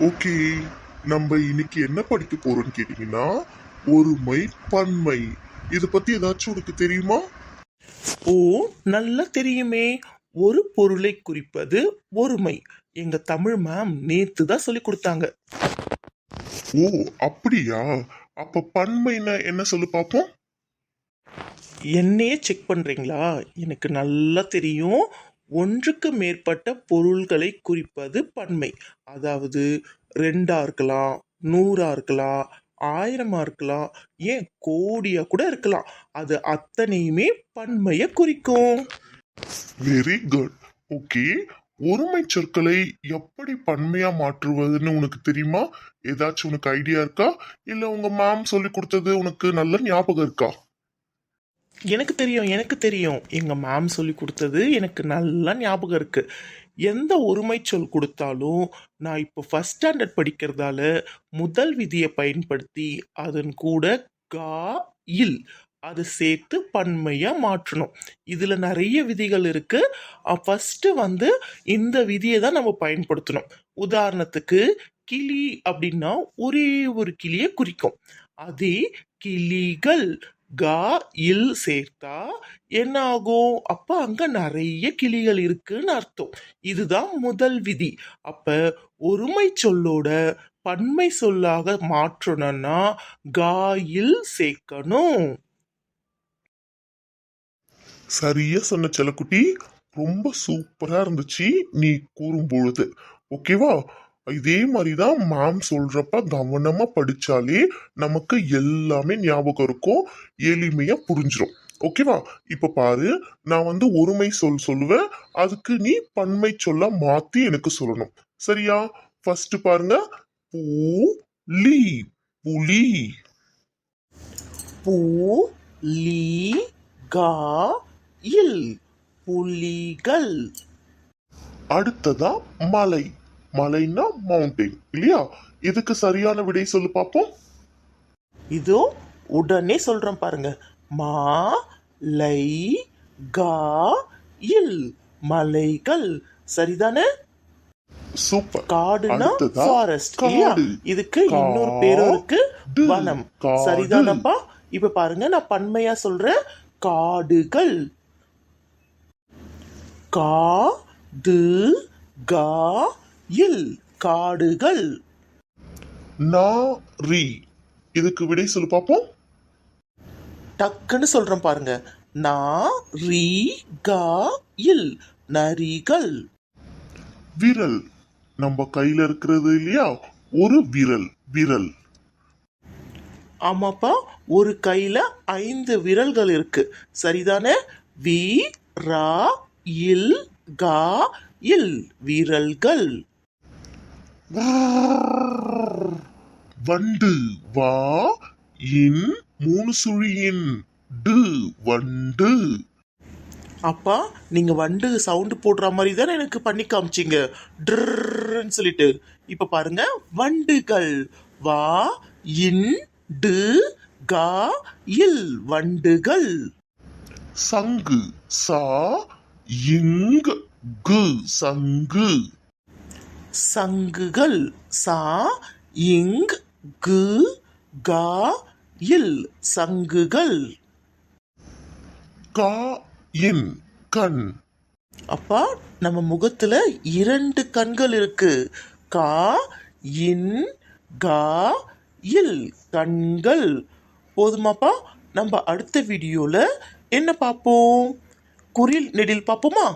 Okay நம்ம இன்னைக்கு என்ன படிக்க போறோம்னு கேட்டீங்கன்னா ஒருமை பன்மை. இத பத்தி ஏதாச்சும் உனக்கு தெரியுமா? ஓ நல்லா தெரியுமே. ஒரு பொருளை குறிப்பது ஒருமை எங்க தமிழ் மேம் நேத்து தான் சொல்லி கொடுத்தாங்க. ஓ அப்படியா? அப்ப பன்மைனா என்ன சொல்லு பாப்போம். என்னையே செக் பண்றீங்களா? எனக்கு நல்லா தெரியும். ஒன்றுக்கு மேற்பட்ட பொருள்களை குறிப்பது பன்மை. அதாவது ரெண்டா இருக்கலாம் நூறா இருக்கலாம் ஆயிரமா இருக்கலாம் ஏன் கோடியா கூட இருக்கலாம். அது அத்தனையுமே பன்மையை குறிக்கும். வெரி குட் ஓகே ஒருமை சொற்களை எப்படி பன்மையா மாற்றுவதுன்னு உனக்கு தெரியுமா? ஏதாச்சும் உனக்கு ஐடியா இருக்கா? இல்ல உங்க மேம் சொல்லி கொடுத்தது உனக்கு நல்ல ஞாபகம் இருக்கா? எனக்கு தெரியும் எனக்கு தெரியும். எங்கள் மேம் சொல்லி கொடுத்தது எனக்கு நல்லா ஞாபகம் இருக்குது எந்த ஒருமை சொல் கொடுத்தாலும் நான் இப்போ ஃபர்ஸ்ட் ஸ்டாண்டர்ட் படிக்கிறதால முதல் விதியை பயன்படுத்தி அதன் கூட கா இல் அதை சேர்த்து பன்மையாக மாற்றணும். இதில் நிறைய விதிகள் இருக்குது ஃபஸ்ட்டு வந்து இந்த விதியை தான் நம்ம பயன்படுத்தணும். உதாரணத்துக்கு கிளி அப்படின்னா ஒரே ஒரு கிளியை குறிக்கும். அதே கிளிகள் கா இல் சேர்த்தா என்ன ஆகும் அப்ப அங்க நிறைய கிளிகள் இருக்குன்னு அர்த்தம். இதுதான் முதல் விதி. அப்ப ஒருமை சொல்லோட பன்மை சொல்லாக மாற்றணும்னா காயில் சேர்க்கணும். சரியா சொன்ன செல்லக்குட்டி. ரொம்ப சூப்பரா இருந்துச்சு நீ கூறும் பொழுது ஓகேவா? இதே மாதிரிதான் மேம் சொல்றப்ப கவனமா படிச்சாலே நமக்கு எல்லாமே ஞாபகம் இருக்கும் எளிமையா புரிஞ்சிடும் ஓகேவா இப்ப பாரு நான் வந்து ஒருமை சொல் சொல்லுவேன் அதுக்கு நீ பன்மை சொல்ல மாத்தி எனக்கு சொல்லணும். சரியா? ஃபர்ஸ்ட் பாருங்க. பூ லீ புலி. பூ லீ கா இல் புலிகள். அடுத்ததா மலை. மலைன்னா மவுண்டைன் இல்லையா? இதுக்கு சரியான விடை சொல்லு பார்ப்போம் இதோ உடனே சொல்றேன் பாருங்க. மா லை கா இல் மலைகள். சரிதானே? சூப்பர் காடுனா ஃபாரஸ்ட். இல்லையா? இதுக்கு இன்னொரு பேரும் இருக்கு. வனம். சரிதானப்பா? இப்ப பாருங்க நான் பன்மையா சொல்றேன். காடுகள். கா டு கா இல் காடுகள். நாரி இதுக்கு விடை சொல்லு பார்ப்போம் டக்குன்னு சொல்றேன் பாருங்க. நா ரீ கா இல் நரிகள். விரல். நம்ம கையில இருக்கிறது இல்லையா? ஒரு விரல் விரல். ஆமாப்பா ஒரு கையில ஐந்து விரல்கள் இருக்கு. சரிதானே? வி ரா இல் கா இல் விரல்கள். வண்டு வா இன் மூணு சுழியின் டு வண்டு. அப்பா நீங்க வண்டு சவுண்டு போடுற மாதிரி தானே எனக்கு பண்ணி காமிச்சீங்க. ட்ருன்னு சொல்லிட்டு. இப்ப பாருங்க வண்டுகள். வா இன் டு கா இல் வண்டுகள். சங்கு சா இங் கு சங்கு. சங்குகள் சா இங் கு கா இல் சங்குகள். கா இன் கண். அப்பா நம்ம முகத்துல இரண்டு கண்கள் இருக்கு. கா இன் கா இல் கண்கள். போதுமாப்பா நம்ம அடுத்த வீடியோல என்ன பார்ப்போம்? குரில் நெடில் பார்ப்போமா?